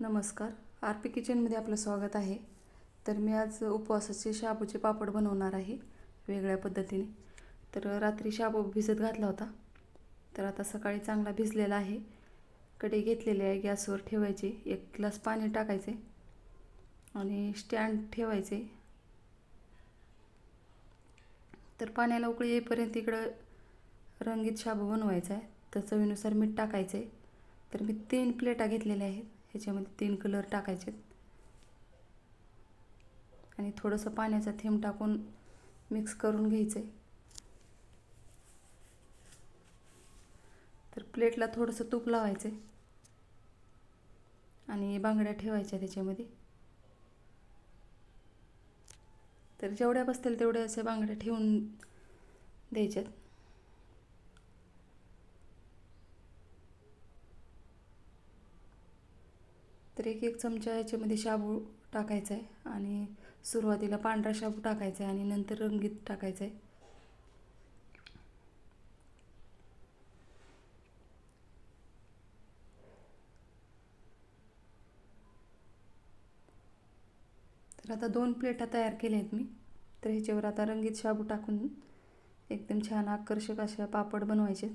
नमस्कार. R P किचनमध्ये आपलं स्वागत आहे. तर मी आज उपवासाचे शाबूचे पापड बनवणार आहे वेगळ्या पद्धतीने. तर रात्री शाबू भिजत घातला होता. तर आता सकाळी चांगला भिजलेला आहे. कडे घेतलेले आहे गॅसवर ठेवायचे. एक ग्लास पाणी टाकायचे आणि स्टँड ठेवायचे. तर पाण्याला उकळी येईपर्यंत इकडं रंगीत शाबू बनवायचा आहे. तर चवीनुसार मीठ टाकायचं. आहे तर मी तीन प्लेटा घेतलेल्या आहेत. ह्याच्यामध्ये तीन कलर टाकायचे. आणि थोडंसं पाण्याचा थेंब टाकून मिक्स करून घ्यायचं आहे तर प्लेटला थोडंसं तूप लावायचं आहे आणि बांगड्या ठेवायच्या त्याच्यामध्ये. तर जेवढ्या बसतील तेवढ्या असे बांगड्या ठेवून द्यायच्यात. तर एक एक चमचा याच्यामध्ये शाबू टाकायचा आहे आणि सुरुवातीला पांढरा शाबू टाकायचा आहे आणि नंतर रंगीत टाकायचा आहे तर आता दोन प्लेटा तयार केल्या आहेत मी. तर ह्याच्यावर आता रंगीत शाबू टाकून एकदम छान आकर्षक अशा पापड बनवायचे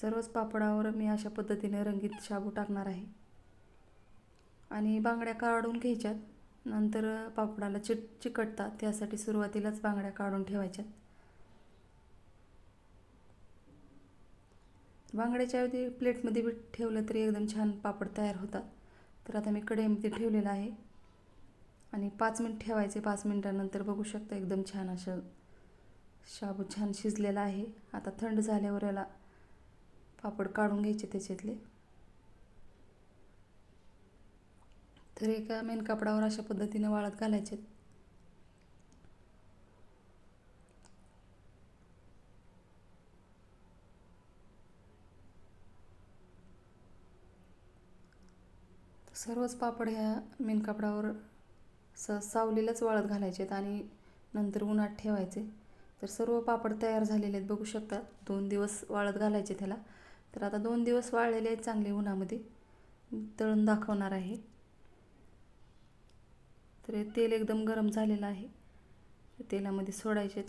सर्वच पापडावर मी अशा पद्धतीने रंगीत शाबू टाकणार आहे. आणि बांगड्या काढून घ्यायच्यात. नंतर पापडाला चिट चिकटतात. त्यासाठी सुरुवातीलाच बांगड्या काढून ठेवायच्यात. बांगड्याच्या ऐवजी प्लेटमध्ये बी ठेवलं तरी एकदम छान पापड तयार होतात. तर आता मी कढईमध्ये ठेवलेलं आहे. आणि पाच मिनिट ठेवायचे. पाच मिनिटानंतर बघू शकता एकदम छान असं शाबू छान शिजलेला आहे. आता थंड झाल्यावर याला पापड काढून घ्यायचे त्याच्यातले. तर एका मेन कापडावर अशा पद्धतीने वाळत घालायचे. सर्वच पापड ह्या मेन कापडावर स सावलीलाच वाळत घालायचे आहेत आणि नंतर उन्हात ठेवायचे. तर सर्व पापड तयार झालेले आहेत बघू शकता. दोन दिवस वाळत घालायचे त्याला. तर आता दोन दिवस वाळलेले आहेत चांगले उन्हामध्ये. तळून दाखवणार आहे. तर तेल एकदम गरम झालेलं आहे. तेलामध्ये सोडायचे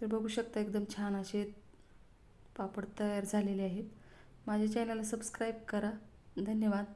तर बघू शकता एकदम छान असे पापड तयार झालेले आहेत. माझ्या चॅनलला सबस्क्राईब करा. धन्यवाद.